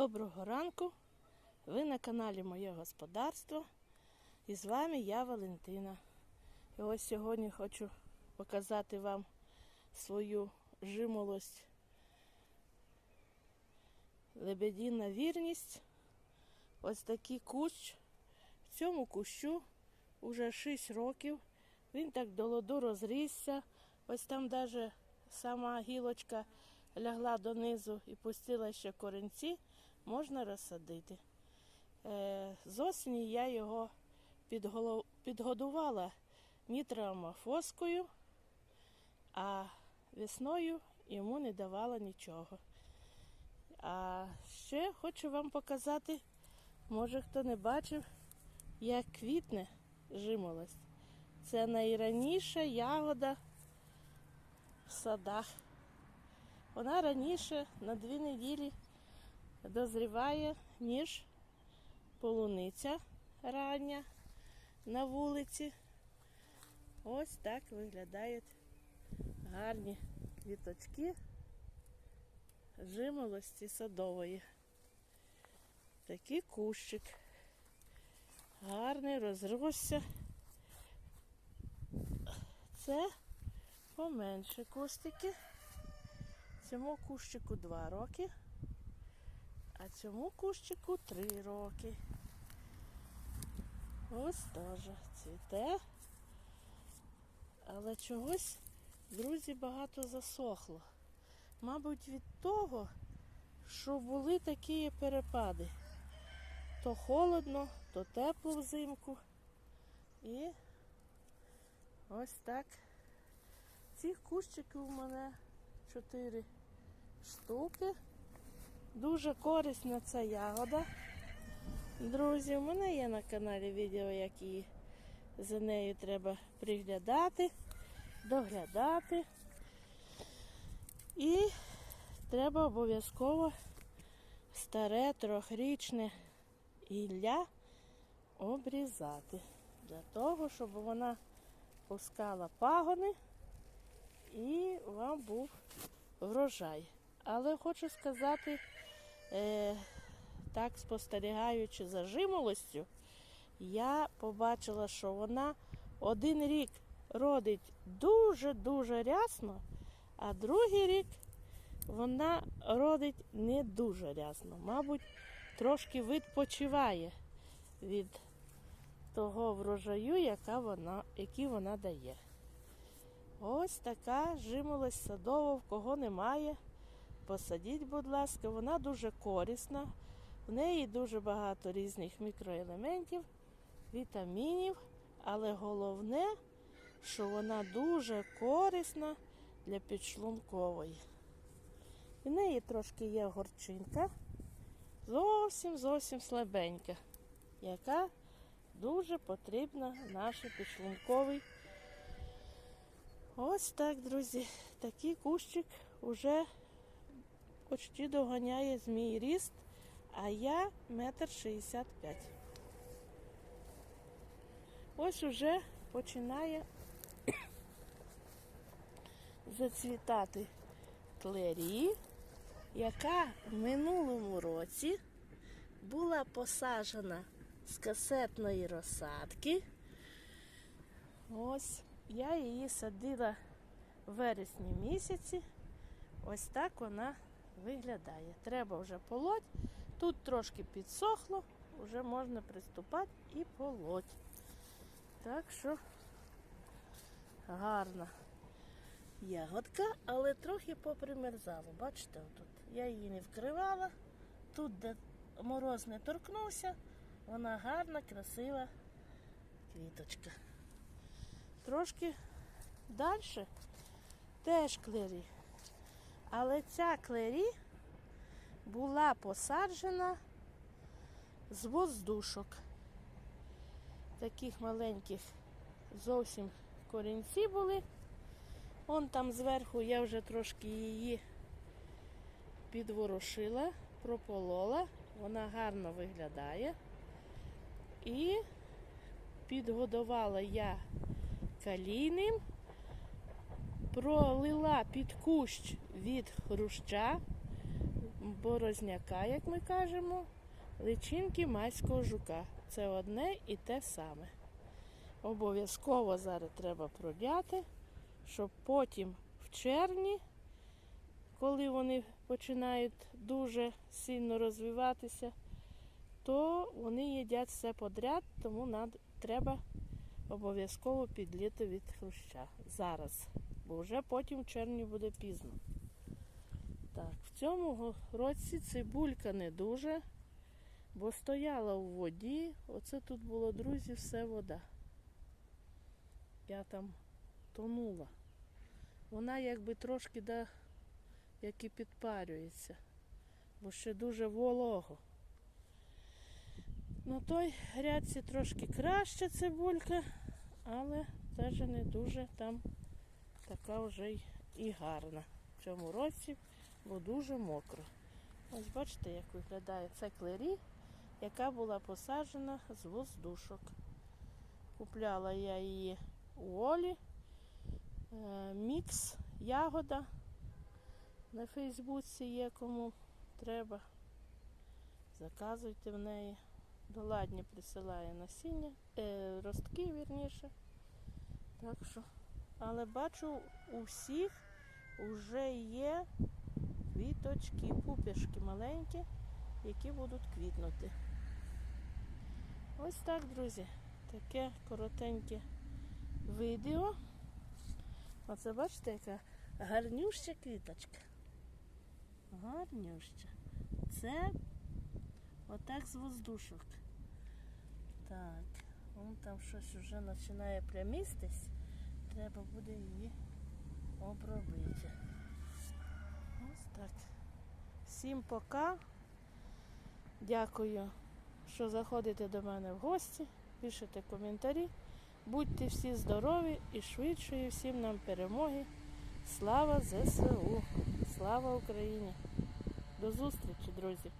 Доброго ранку! Ви на каналі Моє Господарство. І з вами я Валентина. І ось сьогодні хочу показати вам свою жимолость. Лебедіна вірність. Ось такий кущ. В цьому кущу вже 6 років. Він так до ладу розрісся. Ось там навіть сама гілочка лягла донизу і пустила ще корінці, можна розсадити. Е, з осені я його підгодувала нітроамофоскою, а весною йому не давала нічого. А ще хочу вам показати, може хто не бачив, як квітне жимолость. Це найраніша ягода в садах. Вона раніше на дві неділі дозріває, ніж полуниця рання на вулиці. Ось так виглядають гарні квіточки жимолості садової. Такий кущик. Гарний розросся. Це поменше кустики. Цьому кущику 2 роки, а цьому кущику 3 роки. Ось теж цвіте. Але чогось, друзі, багато засохло. Мабуть, від того, що були такі перепади. То холодно, то тепло взимку. І ось так. Ці кущики у мене 4 штуки. Дуже корисна ця ягода. Друзі, у мене є на каналі відео, як її за нею треба приглядати, доглядати. І треба обов'язково старе трьохрічне ілля обрізати. Для того, щоб вона пускала пагони і вам був врожай. Але хочу сказати, е, так спостерігаючи за жимолостю, я побачила, що вона один рік родить дуже-дуже рясно, а другий рік вона родить не дуже рясно. Мабуть, трошки відпочиває від того врожаю, яка вона, який вона дає. Ось така жимолость садова, в кого немає. Посадіть, будь ласка, вона дуже корисна. В неї дуже багато різних мікроелементів, вітамінів, але головне, що вона дуже корисна для підшлункової. В неї трошки є горчинка, зовсім зовсім слабенька, яка дуже потрібна нашій підшлунковій Ось так, друзі. Такий кущик уже почти доганяє з мій ріст, а я метр шістдесят п'ять. Ось уже починає зацвітати клері, яка в минулому році була посаджена з касетної розсадки. Ось я її садила в вересні місяці. Ось так вона виглядає. Треба вже полоть. Тут трошки підсохло, вже можна приступати і полоть. Так що гарна ягодка, але трохи попримерзала. Бачите, отут. Я її не вкривала. Тут, де мороз не торкнувся, вона гарна, красива квіточка. Трошки далі теж клері. Але ця клері була посаджена з воздушок. Таких маленьких зовсім корінці були. Вон там зверху я вже трошки її підворушила, прополола. Вона гарно виглядає. І підгодувала я калійним, пролила під кущ від хруща. борозняка, як ми кажемо, личинки майського жука. Це одне і те саме. Обов'язково зараз треба продяти, щоб потім в червні, коли вони починають дуже сильно розвиватися, то вони їдять все подряд, тому треба обов'язково підліти від хруща. Зараз, бо вже потім в червні буде пізно. Цьому році цибулька не дуже, бо стояла у воді. Оце тут було, друзі, все вода. Я там тонула. Вона якби трошки да, як і підпарюється, бо ще дуже волого. На той грядці трошки краща цибулька, але теж не дуже там така вже й і гарна в цьому році, бо дуже мокро. Ось бачите, як виглядає це клері, яка була посаджена з воздушок. Купляла я її у Олі. Е, Мікс, ягода. На Фейсбуці є кому треба. Заказуйте в неї. Доладні присилає насіння, е, ростки вірніше. Так що, але бачу, у всіх вже є квіточки, пупішки маленькі, які будуть квітнути. Ось так, друзі. Таке коротеньке відео. Оце бачите, яка гарнюща квіточка. Гарнюща. Це отак з воздушок. Так, вон там щось вже починає плямістись. Треба буде її обробити. Так. Всім пока. Дякую, що заходите до мене в гості, пишете коментарі. Будьте всі здорові і швидшої всім нам перемоги. Слава ЗСУ! Слава Україні! До зустрічі, друзі!